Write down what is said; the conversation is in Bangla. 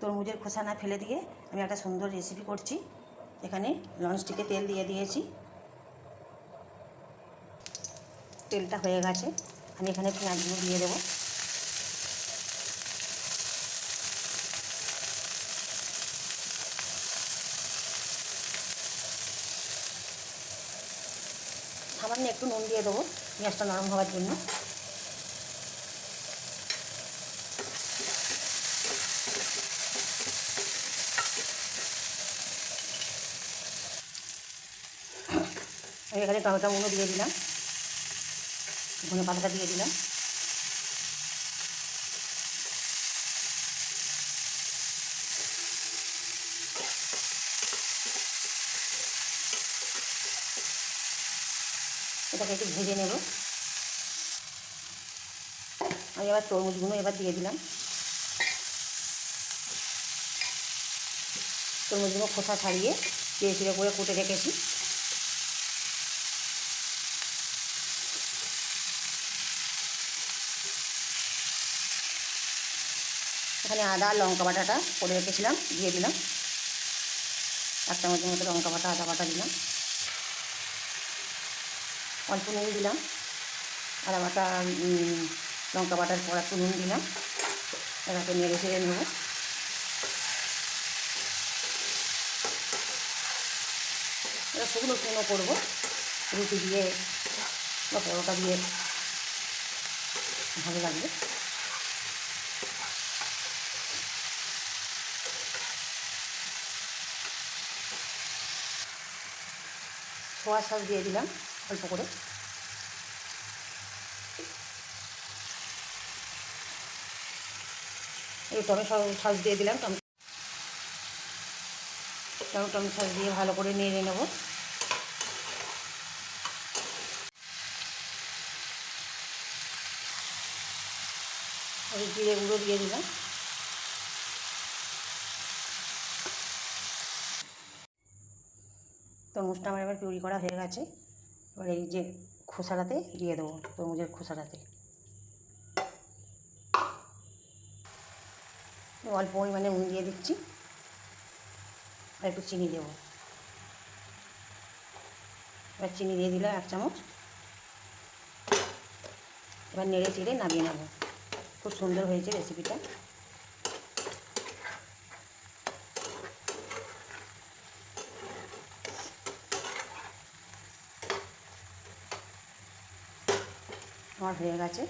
তরমুজের খোসা না ফেলে দিয়ে আমি একটা সুন্দর রেসিপি করছি। এখানে ননস্টিকে তেল দিয়ে দিয়েছি। তেলটা হয়ে গেছে। আমি এখানে পেঁয়াজগুলো দিয়ে দেবো। সামান্য একটু নুন দিয়ে দেবো। পেঁয়াজটা নরম হওয়ার জন্য। আমি এখানে টমেটো মুনো দিয়ে দিলাম। ধনে পাতাটা দিয়ে দিলাম। এটাকে একটু ভেজে নেব। আমি এবার তরমুজগুলো এবার দিয়ে দিলাম। তরমুজগুলো খোসা ছাড়িয়ে চিড়ে চিড়ে করে কুটে রেখেছি। এখানে আদা, লঙ্কা বাটাটা করে রেখেছিলাম, দিয়ে দিলাম। এক চামচের মতো লঙ্কা বাটা, আদা বাটা দিলাম। অল্প নুন দিলাম। আদা বাটা লঙ্কা বাটার পর একটু নুন দিলাম। এটাকে নেড়ে ছেড়ে নেব। এটা শুকনো শুকনো করব। রুটি দিয়ে বা পরোটা দিয়ে ভালো লাগবে। সোয়া সস দিয়ে দিলাম, অল্প করে। এই টমেটো সস দিয়ে দিলাম টমেটো টমেটো সস দিয়ে ভালো করে নেড়ে নেব। জিরে গুঁড়ো দিয়ে দিলাম। তরমুজটা আমার এবার পিউরি করা হয়ে গেছে। এবার এই যে খোসাটাতে দিয়ে দেবো, তরমুজের খোসাটাতে। অল্প পরিমাণে নুন দিয়ে দিচ্ছি। আর একটু চিনি দেবো। এবার চিনি দিয়ে দিলাম এক চামচ। এবার নেড়ে চেড়ে নামিয়ে নেব। খুব সুন্দর হয়েছে রেসিপিটা আমার হয়ে গেছে।